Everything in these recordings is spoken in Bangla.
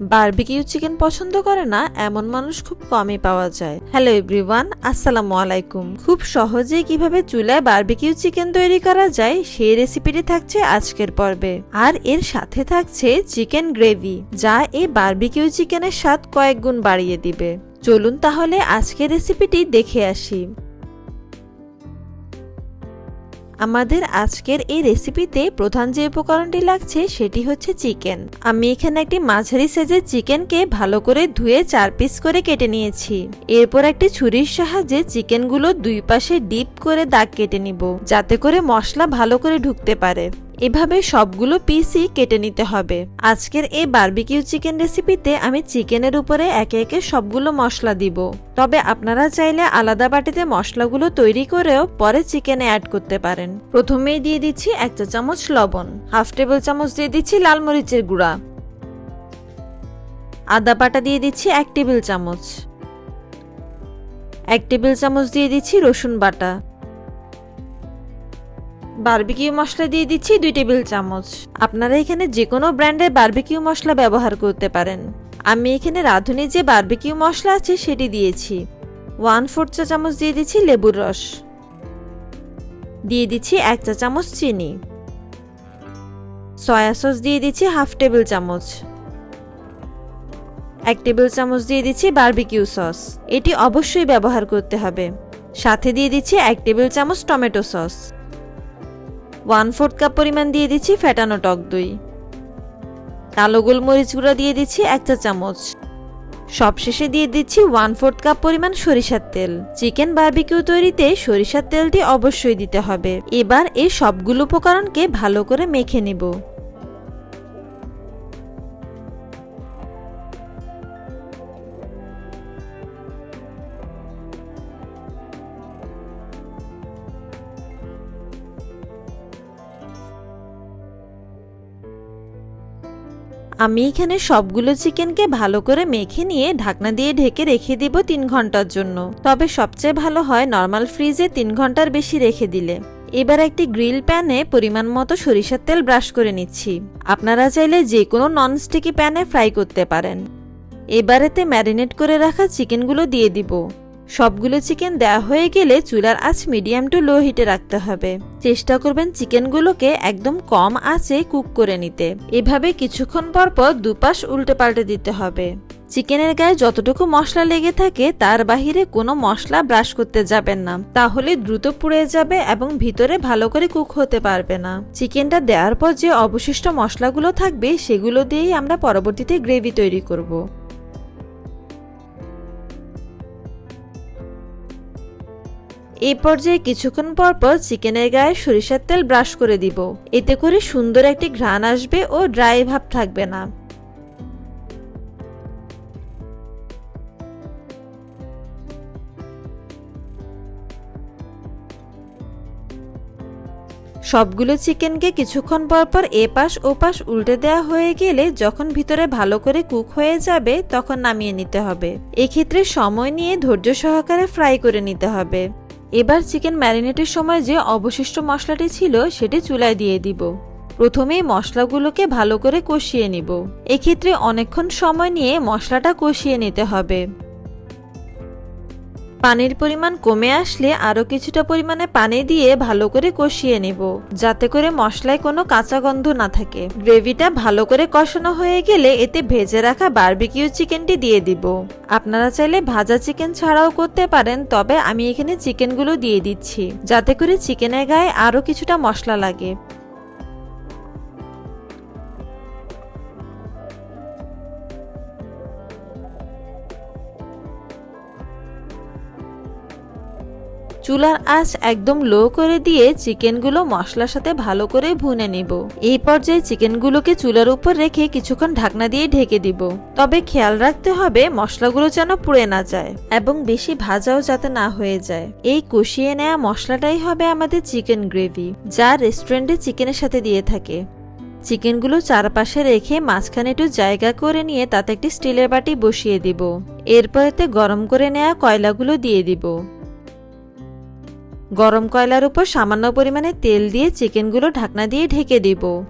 বারবিকিউ চিকেন পছন্দ করে না, এমন মানুষ খুব কমই পাওয়া যায়। হ্যালো এভরিওয়ান, আসসালামু আলাইকুম। খুব সহজেই কীভাবে চুলায় বারবিকিউ চিকেন তৈরি করা যায়, সেই রেসিপিটি থাকছে আজকের পর্বে। আর এর সাথে থাকছে চিকেন গ্রেভি, যা এই বার্বিকিউ চিকেনের স্বাদ কয়েক গুণ বাড়িয়ে দিবে। চলুন তাহলে আজকের রেসিপিটি দেখে আসি। আমাদের আজকের এই রেসিপিতে প্রধান যে উপকরণটি লাগছে সেটি হচ্ছে চিকেন আমি এখানে একটি মাঝারি সাইজের চিকেনকে ভালো করে ধুয়ে চার পিস করে কেটে নিয়েছি। এরপর একটি ছুরির সাহায্যে চিকেনগুলো দুই পাশে ডিপ করে দাগ কেটে নিব, যাতে করে মশলা ভালো করে ঢুকতে পারে। এভাবে সবগুলো পিসই কেটে নিতে হবে। আজকের এই বারবিকিউ চিকেন রেসিপিতে আমি চিকেনের উপরে একে একে সবগুলো মশলা দিব। তবে আপনারা চাইলে আলাদা বাটিতে মশলাগুলো তৈরি করেও পরে চিকেনে অ্যাড করতে পারেন। প্রথমেই দিয়ে দিচ্ছি এক চা চামচ লবণ হাফ টেবিল চামচ দিয়ে দিচ্ছি লাল মরিচের গুঁড়া। আদা বাটা দিয়ে দিচ্ছি এক টেবিল চামচ। এক টেবিল চামচ দিয়ে দিচ্ছি রসুন বাটা। বারবিকিউ মশলা দিয়ে দিচ্ছি দুই টেবিল চামচ। আপনারা এখানে যে কোনো ব্র্যান্ডের বারবিকিউ মশলা ব্যবহার করতে পারেন। আমি এখানে রাঁধুনি যে বার্বিকিউ মশলা আছে সেটি দিয়েছি। ওয়ান ফোর চা চামচ দিয়ে দিচ্ছি লেবুর রস। দিয়ে দিচ্ছি এক চা চামচ চিনি। সয়া সস দিয়ে দিচ্ছি হাফ টেবিল চামচ। এক টেবিল চামচ দিয়ে দিচ্ছি বারবিকিউ সস। এটি অবশ্যই ব্যবহার করতে হবে। সাথে দিয়ে দিচ্ছি এক টেবিল চামচ tomato sauce. One fourth cup পরিমাণ দিয়ে দিচ্ছি ফেটানো টক দই। কালো গোলমরিচ গুঁড়া দিয়ে দিচ্ছি এক চা চামচ। সবশেষে দিয়ে দিচ্ছি ওয়ান ফোর্থ কাপ পরিমাণ সরিষার তেল। চিকেন বার্বিকিউ তৈরিতে সরিষার তেলটি অবশ্যই দিতে হবে। এবার এই সবগুলো উপকরণকে ভালো করে মেখে নেব। আমি এখানে সবগুলো চিকেনকে ভালো করে মেখে নিয়ে ঢাকনা দিয়ে ঢেকে রেখে দিব তিন ঘণ্টার জন্য। তবে সবচেয়ে ভালো হয় নর্মাল ফ্রিজে তিন ঘণ্টার বেশি রেখে দিলে। এবার একটি গ্রিল প্যানে পরিমাণ মতো সরিষার তেল ব্রাশ করে নিচ্ছি। আপনারা চাইলে যে কোনো ননস্টিকি প্যানে ফ্রাই করতে পারেন। এবারেতে ম্যারিনেট করে রাখা চিকেনগুলো দিয়ে দিব। সবগুলো চিকেন দেওয়া হয়ে গেলে চুলার আঁচ মিডিয়াম টু লো হিটে রাখতে হবে। চেষ্টা করবেন চিকেনগুলোকে একদম কম আঁচে কুক করে নিতে। এভাবে কিছুক্ষণ পর পর দুপাশ উল্টে পাল্টে দিতে হবে। চিকেনের গায়ে যতটুকু মশলা লেগে থাকে, তার বাহিরে কোনো মশলা ব্রাশ করতে যাবেন না। তাহলে দ্রুত পুড়ে যাবে এবং ভিতরে ভালো করে কুক হতে পারবে না। চিকেনটা দেওয়ার পর যে অবশিষ্ট মশলাগুলো থাকবে, সেগুলো দিয়েই আমরা পরবর্তীতে গ্রেভি তৈরি করব। এই পর্যায়ে কিছুক্ষণ পর পর চিকেনের গায়ে সরিষার তেল ব্রাশ করে দিব। এতে করে সুন্দর একটি ঘ্রাণ আসবে ও ড্রাই ভাব থাকবে না। সবগুলো চিকেনকে কিছুক্ষণ পর পর এপাশ ওপাশ উল্টে দেওয়া হয়ে গেলে যখন ভিতরে ভালো করে কুক হয়ে যাবে তখন নামিয়ে নিতে হবে। এক্ষেত্রে সময় নিয়ে ধৈর্য সহকারে ফ্রাই করে নিতে হবে। এবার চিকেন ম্যারিনেটের সময় যে অবশিষ্ট মশলাটি ছিল সেটি চুলায় দিয়ে দিব। প্রথমেই মশলাগুলোকে ভালো করে কষিয়ে নিব। এক্ষেত্রে অনেকক্ষণ সময় নিয়ে মশলাটা কষিয়ে নিতে হবে। পানির পরিমাণ কমে আসলে আরও কিছুটা পরিমাণে পানি দিয়ে ভালো করে কষিয়ে নেব, যাতে করে মশলায় কোনো কাঁচা গন্ধ না থাকে। গ্রেভিটা ভালো করে কষানো হয়ে গেলে এতে ভেজে রাখা বারবিকিউ চিকেনটি দিয়ে দিব। আপনারা চাইলে ভাজা চিকেন ছাড়াও করতে পারেন, তবে আমি এখানে চিকেনগুলো দিয়ে দিচ্ছি, যাতে করে চিকেনের গায়ে আরও কিছুটা মশলা লাগে। চুলার আঁচ একদম লো করে দিয়ে চিকেনগুলো মশলার সাথে ভালো করে ভুনে নিব। এই পর্যায়ে চিকেনগুলোকে চুলার উপর রেখে কিছুক্ষণ ঢাকনা দিয়ে ঢেকে দিব। তবে খেয়াল রাখতে হবে মশলাগুলো যেন পুড়ে না যায় এবং বেশি ভাজাও যাতে না হয়ে যায়। এই কষিয়ে নেওয়া মশলাটাই হবে আমাদের চিকেন গ্রেভি, যা রেস্টুরেন্টে চিকেনের সাথে দিয়ে থাকে। চিকেনগুলো চারপাশে রেখে মাঝখানে একটু জায়গা করে নিয়ে তাতে একটি স্টিলের বাটি বসিয়ে দিব। এরপর এতে গরম করে নেওয়া কয়লাগুলো দিয়ে দিব। গরম কয়লার উপর সামান্য পরিমাণে তেল দিয়ে চিকেনগুলো ঢাকনা দিয়ে ঢেকে দিব।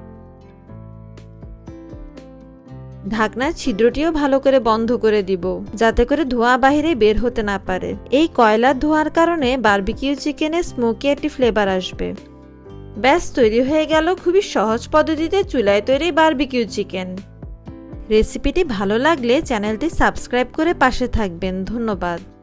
ঢাকনার ছিদ্রটিও ভালো করে বন্ধ করে দিব, যাতে করে ধোঁয়া বাহিরে বের হতে না পারে। এই কয়লার ধোঁয়ার কারণে বারবিকিউ চিকেনে স্মোকি একটি ফ্লেভার আসবে। ব্যাস, তৈরি হয়ে গেল খুবই সহজ পদ্ধতিতে চুলায় তৈরি বারবিকিউ চিকেন। রেসিপিটি ভালো লাগলে চ্যানেলটি সাবস্ক্রাইব করে পাশে থাকবেন। ধন্যবাদ।